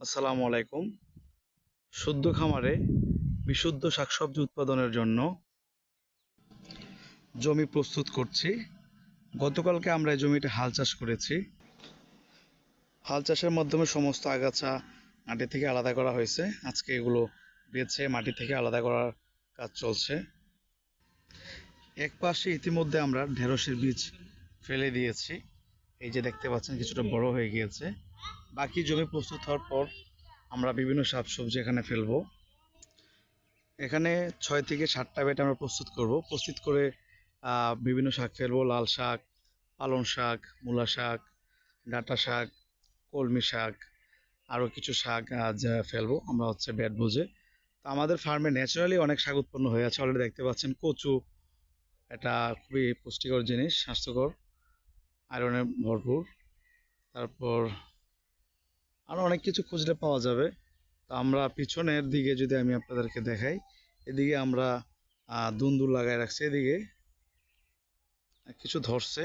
আসসালামু আলাইকুম। শুদ্ধ খামারে বিশুদ্ধ শাকসবজি উৎপাদনের জন্য জমি প্রস্তুত করছি। গতকালকে আমরা এই জমিতে হাল চাষ করেছি। হাল চাষের মাধ্যমে সমস্ত আগাছা মাটি থেকে আলাদা করা হয়েছে। আজকে এগুলো বেছে মাটি থেকে আলাদা করার কাজ চলছে। এক পাশে ইতিমধ্যে আমরা ঢেঁড়সের বীজ ফেলে দিয়েছি। এই যে দেখতে পাচ্ছেন কিছুটা বড় হয়ে গিয়েছে। বাকি জমি প্রস্তুত হওয়ার পর আমরা বিভিন্ন শাকসবজি এখানে ফেলব। এখানে ছয় থেকে সাতটা বেট আমরা প্রস্তুত করব। প্রস্তুত করে বিভিন্ন শাক ফেলব। লাল শাক পালং শাক মূলা শাক ডাঁটা শাক কলমি শাক আরও কিছু শাক ফেলব আমরা হচ্ছে ব্যাট বুঝে তো আমাদের ফার্মে ন্যাচারালি অনেক শাক উৎপন্ন হয়ে আছে। অলরেডি দেখতে পাচ্ছেন কচু এটা খুবই পুষ্টিকর জিনিস স্বাস্থ্যকর। আয়রনে ভরপুর। তারপর আরও অনেক কিছু খুঁজলে পাওয়া যাবে। তো আমরা পিছনের দিকে যদি আমি আপনাদেরকে দেখাই এদিকে আমরা আহ, দুন্দুল লাগাই রাখছি এদিকে। কিছু ধরছে।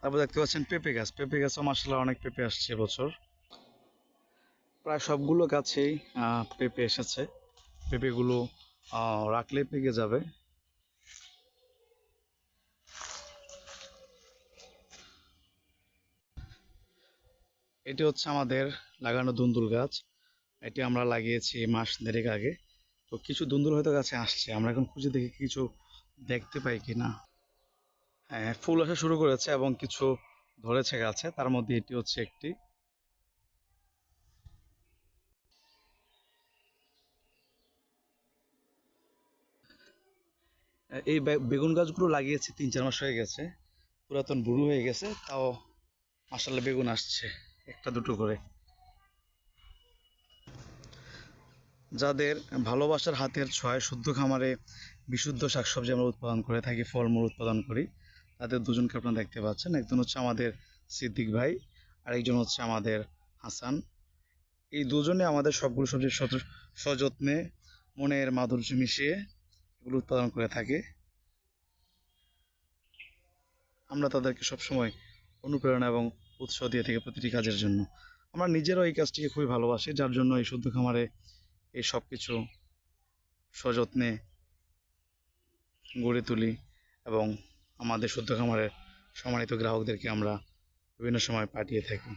তারপর দেখতে পাচ্ছেন পেঁপে গাছ। পেঁপে গাছও মাসাল্লাহ অনেক পেঁপে আসছে বছর প্রায় সবগুলো গাছেই পেঁপে এসেছে। পেঁপেগুলো রাখলে পেকে যাবে। এটি হচ্ছে আমাদের লাগানো দুন্দুল গাছ। এটি আমরা লাগিয়েছি মাস দেড়েক আগে। তো কিছু দুন্দুল হয়তো গাছে আসছে। আমরা এখন খুঁজে দেখি কিছু দেখতে পাই কি না হ্যাঁ ফুল আসা শুরু করেছে এবং কিছু ধরেছে গাছে। তার মধ্যে এটি হচ্ছে একটি। এই বেগুন গাছগুলো লাগিয়েছি তিন চার মাস হয়ে গেছে। পুরাতন বুড়ো হয়ে গেছে, তাও মাসাল্লাহ বেগুন আসছে। একটা, দুটো করে। যাদের ভালোবাসার হাতের ছয় শুদ্ধ খামারে বিশুদ্ধ শাকসবজি আমরা উৎপাদন করে থাকি, ফলমূল উৎপাদন করি, তাদের দুজনকে আপনারা দেখতে পাচ্ছেন। একজন হচ্ছে আমাদের সিদ্দিক ভাই আর একজন হচ্ছে আমাদের হাসান। এই দুজনে আমাদের সবগুলো সবজি সযত্নে মনের মাধুর্য মিশিয়ে এগুলো উৎপাদন করে থাকে। আমরা তাদেরকে সবসময় অনুপ্রেরণা এবং উৎস দিয়ে থাকি প্রতিটি কাজের জন্য। আমরা নিজেরাও এই কাজটিকে খুবই ভালোবাসি, যার জন্য এই শুদ্ধ খামারে এই সব কিছু সযত্নে গড়ে তুলি এবং আমাদের শুদ্ধ খামারের সম্মানিত গ্রাহকদেরকে আমরা বিভিন্ন সময় পাঠিয়ে থাকি।